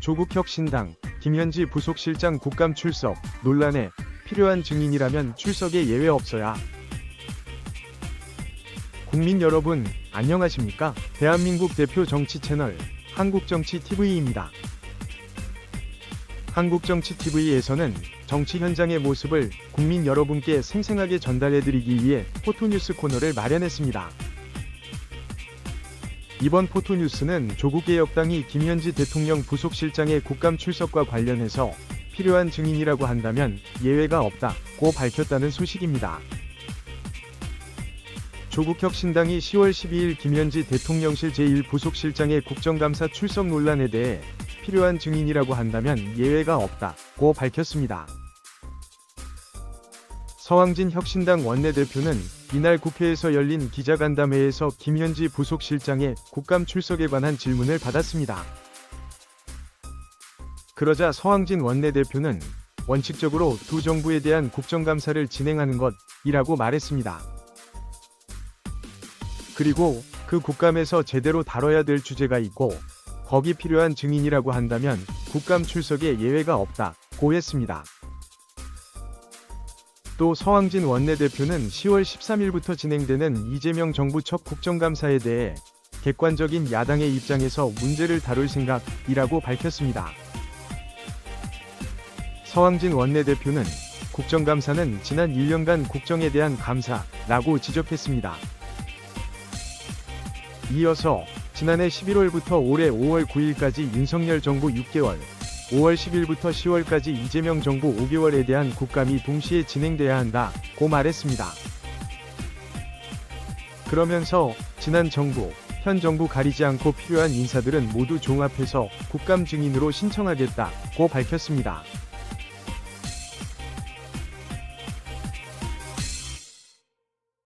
조국혁 신당 김현지 부속실장 국감 출석 논란에 필요한 증인이라면 출석에 예외 없어야. 국민 여러분, 안녕하십니까? 대한민국 대표 정치 채널 한국정치TV입니다. 한국정치TV에서는 정치 현장의 모습을 국민 여러분께 생생하게 전달해드리기 위해 포토뉴스 코너를 마련했습니다. 이번 포토뉴스는 조국개혁당이 김현지 대통령 부속실장의 국감 출석과 관련해서 필요한 증인이라고 한다면 예외가 없다고 밝혔다는 소식입니다. 조국 혁신당이 10월 12일 김현지 대통령실 제1부속실장의 국정감사 출석 논란에 대해 필요한 증인이라고 한다면 예외가 없다고 밝혔습니다. 서왕진 혁신당 원내대표는 이날 국회에서 열린 기자간담회에서 김현지 부속실장의 국감 출석에 관한 질문을 받았습니다. 그러자 서왕진 원내대표는 원칙적으로 두 정부에 대한 국정감사를 진행하는 것이라고 말했습니다. 그리고 그 국감에서 제대로 다뤄야 될 주제가 있고 거기 필요한 증인이라고 한다면 국감 출석에 예외가 없다고 했습니다. 또 서왕진 원내대표는 10월 13일부터 진행되는 이재명 정부 첫 국정감사에 대해 객관적인 야당의 입장에서 문제를 다룰 생각이라고 밝혔습니다. 서왕진 원내대표는 국정감사는 지난 1년간 국정에 대한 감사라고 지적했습니다. 이어서 지난해 11월부터 올해 5월 9일까지 윤석열 정부 6개월, 5월 10일부터 10월까지 이재명 정부 5개월에 대한 국감이 동시에 진행돼야 한다 고 말했습니다. 그러면서 지난 정부, 현 정부 가리지 않고 필요한 인사들은 모두 종합해서 국감 증인으로 신청하겠다 고 밝혔습니다.